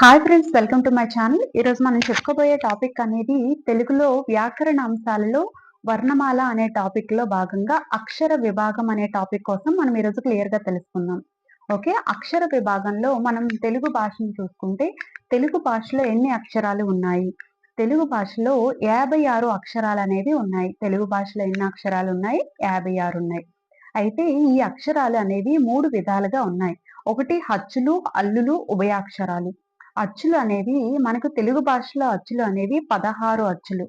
Hi friends welcome to my channel ఈరోజు మనం చెప్పుకోబోయే టాపిక్ అనేది తెలుగులో వ్యాకరణ అంశాలలో వర్ణమాల అనే టాపిక్లో భాగంగా అక్షర విభాగం అనే టాపిక్ కోసం మనం ఈరోజు క్లియర్గా తెలుసుకుందాం. ఓకే అక్షర విభాగంలో మనం తెలుగు భాషను చూసుకుంటే తెలుగు భాషలో ఎన్ని అక్షరాలు ఉన్నాయి? తెలుగు భాషలో యాభై ఆరు అక్షరాలు అనేవి ఉన్నాయి. తెలుగు భాషలో ఎన్ని అక్షరాలు ఉన్నాయి? యాభై ఆరు ఉన్నాయి. అయితే ఈ అక్షరాలు అనేవి మూడు విధాలుగా ఉన్నాయి. ఒకటి హచ్చులు అల్లులు ఉభయాక్షరాలు అచ్చులు అనేవి మనకు తెలుగు భాషలో అచ్చులు అనేవి పదహారు అచ్చులు.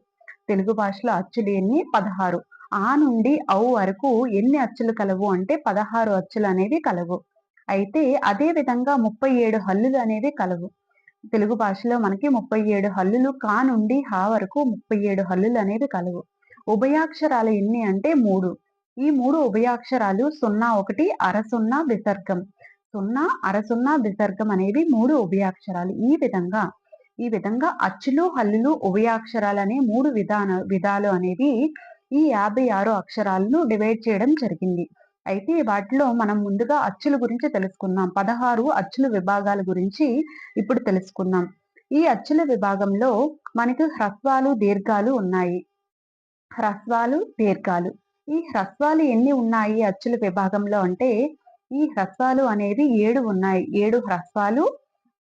తెలుగు భాషలో అచ్చులు ఎన్ని? పదహారు. ఆ నుండి ఔ వరకు ఎన్ని అచ్చులు కలవు అంటే పదహారు అచ్చులు అనేవి కలవు. అయితే అదే విధంగా ముప్పై ఏడు హల్లులు అనేవి కలవు. తెలుగు భాషలో మనకి ముప్పై ఏడు హల్లులు కా నుండి హా వరకు ముప్పై ఏడు హల్లులు అనేవి కలవు. ఉభయాక్షరాలు ఎన్ని అంటే మూడు. ఈ మూడు ఉభయాక్షరాలు సున్నా ఒకటి అర సున్నా విసర్గం. సున్నా అరసున్నా విసర్గం అనేవి మూడు ఉభయాక్షరాలు. ఈ విధంగా ఈ విధంగా అచ్చులు హల్లులు ఉభయాక్షరాలు అనే మూడు విధాన విధాలు అనేవి ఈ యాభై ఆరు అక్షరాలను డివైడ్ చేయడం జరిగింది. అయితే వాటిలో మనం ముందుగా అచ్చుల గురించి తెలుసుకుందాం. పదహారు అచ్చుల విభాగాల గురించి ఇప్పుడు తెలుసుకుందాం. ఈ అచ్చుల విభాగంలో మనకు హ్రస్వాలు దీర్ఘాలు ఉన్నాయి. హ్రస్వాలు దీర్ఘాలు. ఈ హ్రస్వాలు ఎన్ని ఉన్నాయి అచ్చుల విభాగంలో అంటే ఈ హ్రస్వాలు అనేవి ఏడు ఉన్నాయి. ఏడు హ్రస్వాలు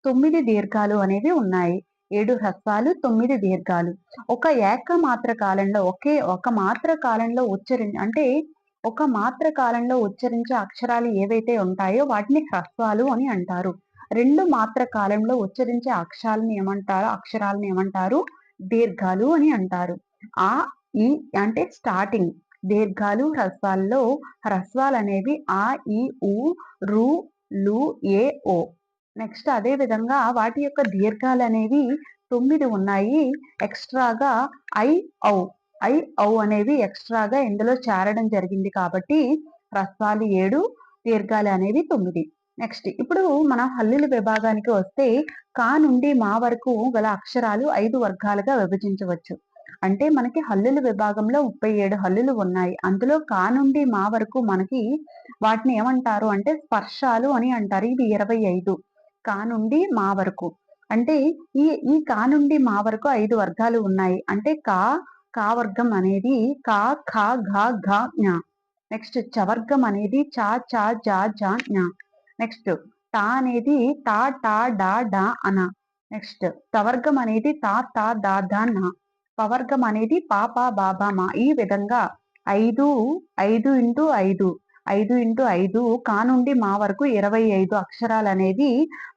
తొమ్మిది దీర్ఘాలు అనేవి ఉన్నాయి. ఏడు హ్రస్వాలు తొమ్మిది దీర్ఘాలు. ఒక ఏక మాత్ర కాలంలో ఒకే ఒక మాత్ర కాలంలో ఉచ్చరి అంటే ఒక మాత్ర కాలంలో ఉచ్చరించే అక్షరాలు ఏవైతే ఉంటాయో వాటిని హ్రస్వాలు అని అంటారు. రెండు మాత్ర కాలంలో ఉచ్చరించే అక్షరాలను ఏమంటారు? అక్షరాలను ఏమంటారు? దీర్ఘాలు అని అంటారు. ఆ ఈ అంటే స్టార్టింగ్. దీర్ఘాలు హ్రస్వాల్లో హ్రస్వాలు అనేవి ఆ ఈ ఉ రు లు ఏ ఓ. నెక్స్ట్ అదే విధంగా వాటి యొక్క దీర్ఘాలు అనేవి తొమ్మిది ఉన్నాయి. ఎక్స్ట్రాగా ఐ ఔ. ఐ ఔ అనేవి ఎక్స్ట్రాగా ఇందులో చేరడం జరిగింది కాబట్టి హ్రస్వాలు ఏడు దీర్ఘాలు అనేవి తొమ్మిది. నెక్స్ట్ ఇప్పుడు మన హల్లుల విభాగానికి వస్తే కా నుండి మా వరకు గల అక్షరాలు ఐదు వర్గాలుగా విభజించవచ్చు. అంటే మనకి హల్లుల విభాగంలో ముప్పై ఏడు హల్లులు ఉన్నాయి. అందులో కా నుండి మా వరకు మనకి వాటిని ఏమంటారు అంటే స్పర్శాలు అని అంటారు. ఇవి ఇరవై ఐదు కా నుండి మా వరకు. అంటే ఈ ఈ కా నుండి మా వరకు ఐదు వర్గాలు ఉన్నాయి. అంటే కా కా వర్గం అనేది కా ఖా ఘా ఘా జ్ఞా నెక్స్ట్ చవర్గం అనేది చా చా జా జా జ్ఞా నెక్స్ట్ టా అనేది టా టా డా డా అన నెక్స్ట్ తవర్గం అనేది తా తా దా దా నా. పవర్గం అనేది పాప బాబా మా. ఈ విధంగా ఐదు ఐదు ఇంటూ ఐదు ఐదు ఇంటూ ఐదు కా నుండి మా వరకు ఇరవై ఐదు అక్షరాలు అనేది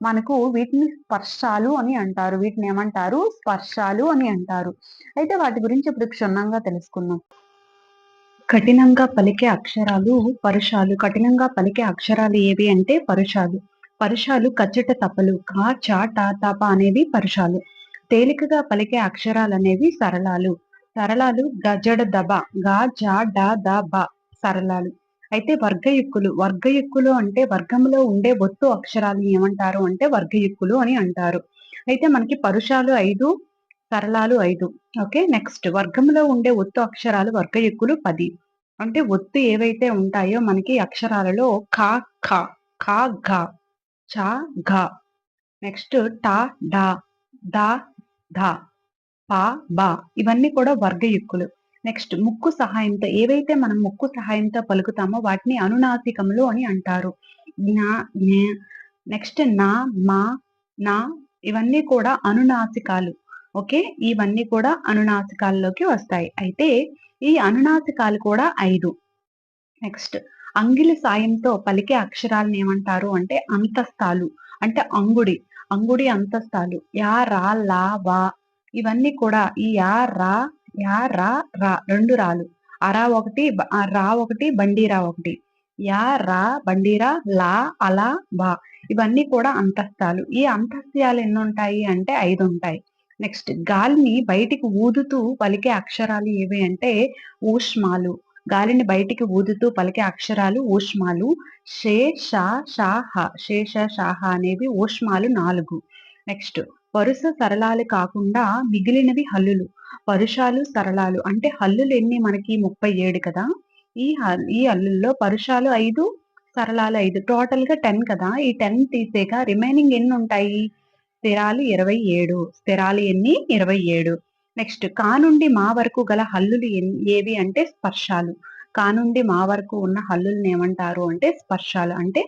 మనకు వీటిని స్పర్శాలు అని అంటారు. వీటిని ఏమంటారు? స్పర్శాలు అని అంటారు. అయితే వాటి గురించి ఇప్పుడు క్షుణ్ణంగా తెలుసుకుందాం. కఠినంగా పలికే అక్షరాలు పరుషాలు. కఠినంగా పలికే అక్షరాలు ఏవి అంటే పరుషాలు. పరుషాలు కచ్చట తపలు. కా చా టా తప అనేవి పరుషాలు. తేలికగా పలికే అక్షరాలనేవి సరళాలు. సరళాలు గజడ దబ గా జా డా ద బ సరళాలు. అయితే వర్గయుక్కులు వర్గయుక్కులు అంటే వర్గంలో ఉండే ఒత్తు అక్షరాలు ఏమంటారు అంటే వర్గయుక్కులు అని అంటారు. అయితే మనకి పరుషాలు ఐదు సరళాలు ఐదు. ఓకే నెక్స్ట్ వర్గంలో ఉండే ఒత్తు అక్షరాలు వర్గయుక్కులు పది. అంటే ఒత్తు ఏవైతే ఉంటాయో మనకి అక్షరాలలో ఖా ఖ ఖా ఘ చ ఘ. నెక్స్ట్ టా డా దా ధ ప బ ఇవన్నీ కూడా వర్గయుక్కులు నెక్స్ట్ ముక్కు సహాయంతో ఏవైతే మనం ముక్కు సహాయంతో పలుకుతామో వాటిని అనునాసికములు అని అంటారు. జ్ఞా నెక్స్ట్ నా మా నా ఇవన్నీ కూడా అనునాసికాలు. ఓకే? ఇవన్నీ కూడా అనునాసికాల్లోకి వస్తాయి. అయితే ఈ అనునాసికాలు కూడా ఐదు. నెక్స్ట్ అంగిలి సాయంతో పలికే అక్షరాలను ఏమంటారు అంటే అంతస్తాలు అంటే అంగుడి. అంగుడి అంతస్తాలు యా రా లా వా. ఇవన్నీ కూడా ఈ యా రా యా రా రా రెండు రాలు. అరా ఒకటి రా ఒకటి బండీరా ఒకటి. యా రా బండీరా లా అలా బా ఇవన్నీ కూడా అంతస్తాలు ఈ అంతస్యాలు ఎన్ని ఉంటాయి అంటే ఐదు ఉంటాయి నెక్స్ట్ గాలిని బయటికి ఊదుతూ పలికే అక్షరాలు ఏవి అంటే ఊష్మాలు. గాలిని బయటికి ఊదుతూ పలికే అక్షరాలు ఊష్మాలు. షే షా షాహ శేష షాహ అనేవి ఊష్మాలు నాలుగు. నెక్స్ట్ పరుస సరళాలు కాకుండా మిగిలినవి హల్లులు. పరుషాలు సరళాలు అంటే హల్లులు ఎన్ని? మనకి ముప్పై ఏడు కదా. ఈ ఈ హల్లుల్లో పరుషాలు ఐదు సరళాలు ఐదు. టోటల్గా టెన్ కదా. ఈ టెన్ తీసేగా రిమైనింగ్ ఎన్ని ఉంటాయి? స్థిరాలు ఇరవై ఏడు. స్థిరాలు ఎన్ని? ఇరవై ఏడు. నెక్స్ట్ కా నుండి మా వరకు గల హల్లులు ఏవి అంటే స్పర్శాలు. కా నుండి మా వరకు ఉన్న హల్లుల్ని ఏమంటారు అంటే స్పర్శాలు. అంటే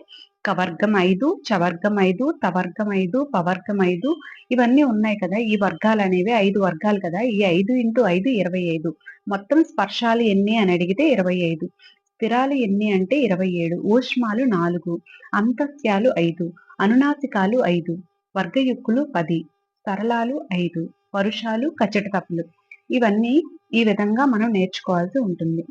కవర్గం ఐదు చవర్గం ఐదు తవర్గం ఐదు పవర్గం ఐదు ఇవన్నీ ఉన్నాయి కదా. ఈ వర్గాలు అనేవి ఐదు వర్గాలు కదా. ఈ ఐదు ఇంటూ ఐదు ఇరవై ఐదు. మొత్తం స్పర్శాలు ఎన్ని అని అడిగితే ఇరవై ఐదు. స్థిరాలు ఎన్ని అంటే ఇరవై ఏడు. ఊష్మాలు నాలుగు. అంతస్యాలు ఐదు. అనునాసికాలు ఐదు. వర్గయుక్కులు పది. సరళాలు ఐదు. పరుషాలు కచ్చట తప్పులు ఇవన్నీ ఈ విధంగా మనం నేర్చుకోవాల్సి ఉంటుంది.